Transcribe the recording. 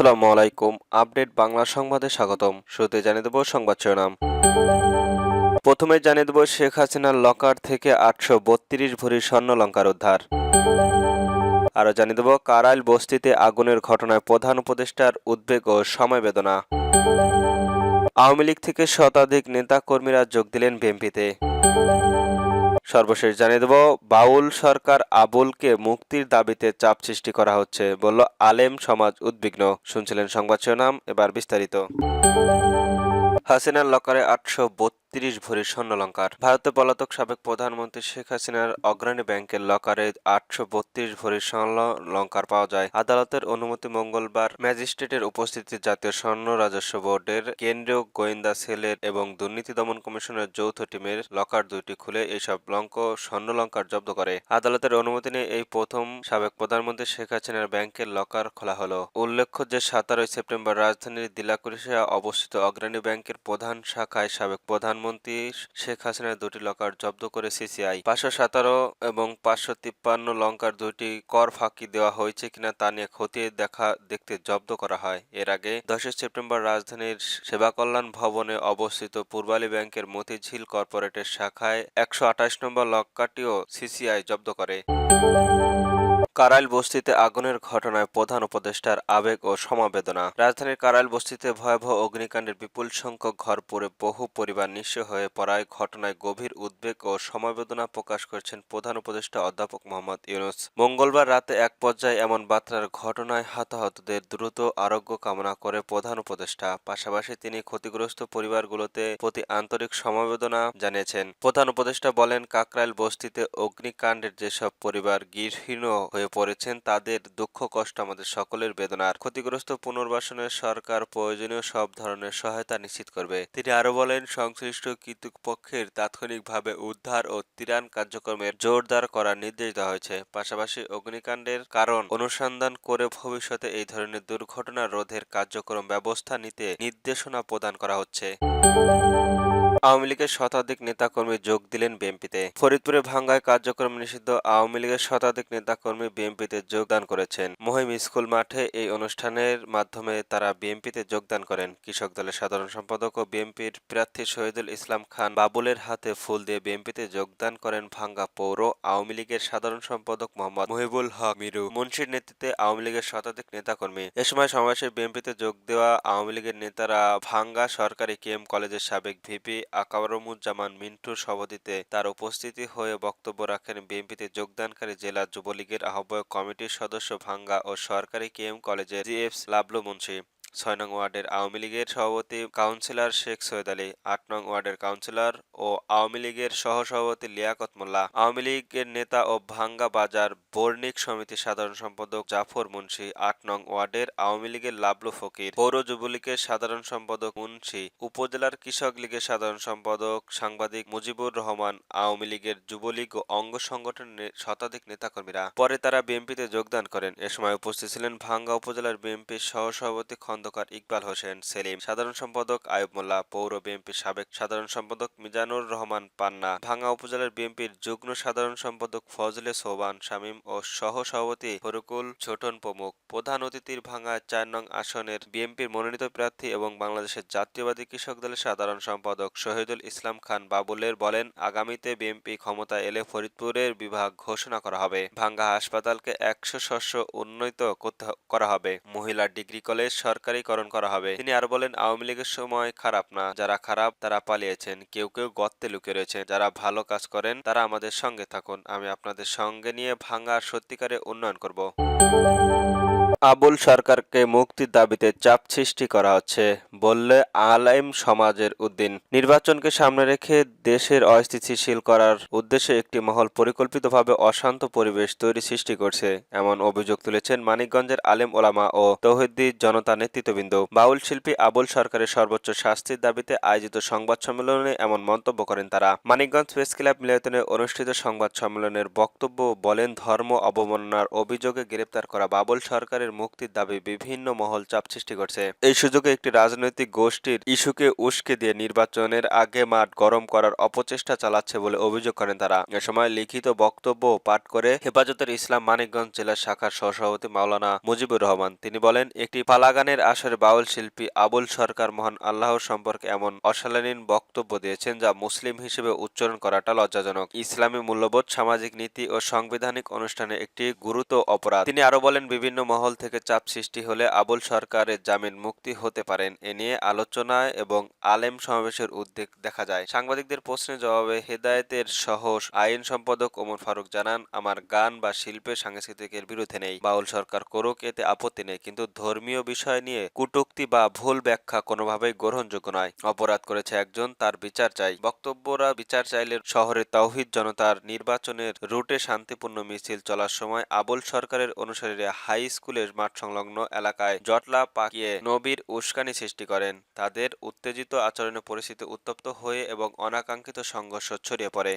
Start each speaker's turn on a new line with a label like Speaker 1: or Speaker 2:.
Speaker 1: আসসালামু আলাইকুম, আপডেট বাংলা সংবাদে স্বাগতম। শুরুতে জানিয়ে দেব সংবাদ শিরোনাম। প্রথমে জানিয়ে দেব শেখ হাসিনার লকার থেকে আটশো বত্রিশ ভরি স্বর্ণলঙ্কার উদ্ধার। আরও জানিয়ে দেব কারাইল বস্তিতে আগুনের ঘটনায় প্রধান উপদেষ্টার উদ্বেগ ও সমবেদনা আওয়ামী লীগ থেকে শতাধিক নেতা কর্মীরা যোগ দিলেন বিএনপিতে। সর্বশেষ জানিয়ে দেব, বাউল সরকার আবুলকে মুক্তির দাবিতে চাপ সৃষ্টি করা হচ্ছে, বলল, আলেম সমাজ উদ্বিগ্ন। শুনছিলেন সংবাদ শিরোনাম, এবার বিস্তারিত। হাসিনার লকারে আটশো বত্রিশ ভরি স্বর্ণলঙ্কার। ভারতে পলাতক সাবেক প্রধানমন্ত্রী শেখ হাসিনার অগ্রণী ব্যাংকের লকারে আটশো বত্রিশ ভরি স্বর্ণ লঙ্কার পাওয়া যায়। আদালতের অনুমতি মঙ্গলবার ম্যাজিস্ট্রেটের উপস্থিতি জাতীয় স্বর্ণ রাজস্ব বোর্ডের কেন্দ্রীয় গোয়েন্দা সেলের এবং দুর্নীতি দমন কমিশনের যৌথ টিমের লকার দুইটি খুলে এইসব লঙ্ক স্বর্ণ লঙ্কার জব্দ করে। আদালতের অনুমতি নিয়ে এই প্রথম সাবেক প্রধানমন্ত্রী শেখ হাসিনার ব্যাংকের লকার খোলা হলো। উল্লেখ্য যে, সতেরোই সেপ্টেম্বর রাজধানীর দিলাকুরিশা অবস্থিত অগ্রণী ব্যাংকের প্রধান শাখায় সাবেক প্রধানমন্ত্রী শেখ হাসিনার দুটি লকার জব্দ করে সিসিআই। পাঁচশো সতেরো এবং পাঁচশো তিপ্পান্ন লঙ্কার দুটি কর ফাঁকি দেওয়া হয়েছে কিনা তা নিয়ে খতিয়ে দেখা, দেখতে জব্দ করা হয়। এর আগে দশই সেপ্টেম্বর রাজধানীর সেবা কল্যাণ ভবনে অবস্থিত পূর্বালী ব্যাংকের মতিঝিল কর্পোরেটের শাখায় একশো আঠাশ নম্বর লকারটিও সিসিআই জব্দ করে। কারাইল বস্তিতে আগুনের ঘটনায় প্রধান উপদেষ্টার আবেগ ও সমবেদনা। রাজধানীর কারাইল বস্তিতে ভয়াবহ অগ্নিকাণ্ডের বিপুল সংখ্যক ঘর পুড়ে বহু পরিবার নিঃস্ব হয়ে পড়ায় ঘটনায় গভীর উদ্বেগ ও সমবেদনা প্রকাশ করেছেন প্রধান উপদেষ্টা অধ্যাপক মোহাম্মদ ইউনুস। মঙ্গলবার রাতে এক পর্যায়ে এমন বার্তার ঘটনায় হতাহতদের দ্রুত আরোগ্য কামনা করে প্রধান উপদেষ্টা। পাশাপাশি তিনি ক্ষতিগ্রস্ত পরিবারগুলোতে প্রতি আন্তরিক সমবেদনা জানিয়েছেন। প্রধান উপদেষ্টা বলেন কাকরাইল বস্তিতে অগ্নিকাণ্ডের যেসব পরিবার গৃহহীন হয়ে পড়েছেন, তাদের দুঃখ, কষ্ট আমাদের সকলের বেদনার ক্ষতিগ্রস্ত পুনর্বাসনের সরকার প্রয়োজনীয় সব ধরনের সহায়তা নিশ্চিত করবে। তিনি আরও বলেন, সংশ্লিষ্ট কর্তৃপক্ষের তাৎক্ষণিকভাবে উদ্ধার ও ত্রাণ কার্যক্রমের জোরদার করার নির্দেশ দেওয়া হয়েছে। পাশাপাশি অগ্নিকাণ্ডের কারণ অনুসন্ধান করে ভবিষ্যতে এই ধরনের দুর্ঘটনা রোধের কার্যক্রম ব্যবস্থা নিতে নির্দেশনা প্রদান করা হচ্ছে। আওয়ামী লীগের শতাধিক নেতাকর্মী যোগ দিলেন বিএনপিতে। ফরিদপুরে ভাঙ্গায় কার্যক্রম নিষিদ্ধ আওয়ামী লীগের শতাধিক নেতাকর্মী বিএনপিতে যোগদান করেছেন। মহিম স্কুল মাঠে এই অনুষ্ঠানের মাধ্যমে তারা বিএনপিতে যোগদান করেন। কৃষক দলের সাধারণ সম্পাদক ও বিএনপির প্রার্থী শহীদুল ইসলাম খান বাবুলের হাতে ফুল দিয়ে বিএনপিতে যোগদান করেন ভাঙ্গা পৌর আওয়ামী লীগের সাধারণ সম্পাদক মোহাম্মদ মহিবুল হক মিরু। মুন্সির নেতৃত্বে আওয়ামী লীগের শতাধিক নেতাকর্মী। এ সময় সমাবেশে বিএনপিতে যোগ দেওয়া আওয়ামী লীগের নেতারা ভাঙ্গা সরকারি কেএম কলেজের সাবেক ভিপি আকারমুজ্জামান মিন্টুর সভাপতিতে তার উপস্থিতি হয়ে বক্তব্য রাখেন বিএনপিতে যোগদানকারী জেলা যুবলীগের আহ্বায়ক কমিটির সদস্য ভাঙ্গা ও সরকারি কেএম কলেজের জিএফ লাবলু মুন্সি। ছয় নং ওয়ার্ডের আওয়ামী লীগের সভাপতি কাউন্সিলর শেখ সৈয়দ আলী, আট নং ওয়ার্ডের কাউন্সিলর ও আওয়ামী লীগের সহসভাপতি লিয়াকত মোল্লা, আওয়ামী লীগের নেতা ও ভাঙ্গা বাজার বর্ণিক সমিতির সাধারণ সম্পাদক জাফর মুন্সি, আট নং ওয়ার্ডের আওয়ামী লীগের লাবলু ফকির, পৌর যুবলীগের সাধারণ সম্পাদক মুন্সি, উপজেলার কৃষক লীগের সাধারণ সম্পাদক সাংবাদিক মুজিবুর রহমান, আওয়ামী লীগের যুবলীগ ও অঙ্গ সংগঠনের শতাধিক নেতাকর্মীরা। পরে তারা বিএনপিতে যোগদান করেন। এ সময় উপস্থিত ছিলেন ভাঙ্গা উপজেলার বিএনপির সহসভাপতি খন্দকার ইকবাল হোসেন, সেলিম, সাধারণ সম্পাদক আয়ুব মোল্লা, পৌর বিএনপির সাবেক সাধারণ সম্পাদক মিজানুর রহমান পান্না, ভাঙ্গা উপজেলার বিএনপির যুগ্ম সাধারণ সম্পাদক ফজলে সোবান, শামীম ও সহ সভাপতি ফরুকুল ছোটন প্রমুখ। প্রধান অতিথির ভাঙ্গা চার নং আসনের বিএনপির মনোনীত প্রার্থী এবং বাংলাদেশের জাতীয়বাদী কৃষক দলের সাধারণ সম্পাদক শহীদুল ইসলাম খান বাবুলের বলেন, আগামীতে বিএনপি ক্ষমতা এলে ফরিদপুরের বিভাগ ঘোষণা করা হবে। ভাঙ্গা হাসপাতালকে একশো শস্য উন্নীত করা হবে। মহিলা ডিগ্রি কলেজ সরকারিকরণ করা হবে। তিনি আরও বলেন, আওয়ামী লীগের সময় খারাপ না। যারা খারাপ, তারা পালিয়েছেন। কেউ কেউ গর্তে লুকে রয়েছেন যারা ভালো কাজ করেন, তারা আমাদের সঙ্গে থাকুন। আমি আপনাদের সঙ্গে নিয়ে ভাঙ্গা সত্যিকারে উন্নয়ন করব। আবুল সরকারকে মুক্তির দাবিতে চাপ সৃষ্টি করা হচ্ছে, বললে আলেম সমাজের উদ্দিন। নির্বাচনকে সামনে রেখে দেশের অস্থিতিশীল করার উদ্দেশ্যে একটি মহল পরিকল্পিতভাবে অশান্ত পরিবেশ তৈরি সৃষ্টি করছে, এমন অভিযোগ তুলেছেন মানিকগঞ্জের আলেম ওলামা ও তৌহিদি জনতা নেতৃত্ববৃন্দ। বাউল শিল্পী আবুল সরকারের সর্বোচ্চ শাস্তির দাবিতে আয়োজিত সংবাদ সম্মেলনে এমন মন্তব্য করেন তারা। মানিকগঞ্জ প্রেস ক্লাব মিলায়তনে অনুষ্ঠিত সংবাদ সম্মেলনের বক্তব্য বলেন, ধর্ম অবমাননার অভিযোগে গ্রেপ্তার করা বাবুল সরকারের সন্তানের মুক্তির দাবি বিভিন্ন মহল চাপ সৃষ্টি করছে। এই সুযোগে একটি রাজনৈতিক গোষ্ঠীর ইস্যুকে উস্কে দিয়ে নির্বাচনের আগে মাঠ গরম করার অপচেষ্টা চালাচ্ছে বলে অভিযোগ করেন তারা। এ সময় লিখিত বক্তব্য পাঠ করে হেফাজতের ইসলাম মানিকগঞ্জ জেলা শাখার সহসভাপতি মাওলানা মুজিবুর রহমান। তিনি বলেন, একটি পালাগানের আসরে বাউল শিল্পী আবুল সরকার মহান আল্লাহর সম্পর্কে এমন অশালীন বক্তব্য দিয়েছেন যা মুসলিম হিসেবে উচ্চারণ করাটা লজ্জাজনক। ইসলামী মূল্যবোধ, সামাজিক নীতি ও সাংবিধানিক অনুষ্ঠানে একটি গুরুত্ব অপরাধ। তিনি আরও বলেন, বিভিন্ন মহল থেকে চাপ সৃষ্টি হলে আবুল সরকারের জামিন মুক্তি হতে পারেন। এ নিয়ে আলোচনায় এবং আলেম সমাবেশের উদ্বেগ দেখা যায়। সাংবাদিকদের প্রশ্নের জবাবে হেদায়েতের সহ আইন সম্পাদক ওমর ফারুক জানান, আমার গান বা শিল্পের সাংস্কৃতিকের বিরুদ্ধে নেই। বাউল সরকার করুক, এতে আপত্তি নেই। কিন্তু ধর্মীয় বিষয় নিয়ে কুটুক্তি বা ভুল ব্যাখ্যা কোনোভাবেই গ্রহণযোগ্য নয়। অপরাধ করেছে একজন, তার বিচার চাই। বক্তব্যরা বিচার চাইলে শহরে তৌহিদ জনতার নির্বাচনের রুটে শান্তিপূর্ণ মিছিল চলার সময় আবুল সরকারের অনুসারীরা হাই স্কুলের মাঠ সংলগ্ন এলাকায় জটলা পাকিয়ে নবীর উস্কানি সৃষ্টি করেন। তাদের উত্তেজিত আচরণে পরিস্থিতি উত্তপ্ত হয়ে এবং অনাকাঙ্ক্ষিত সংঘর্ষ ছড়িয়ে পড়ে।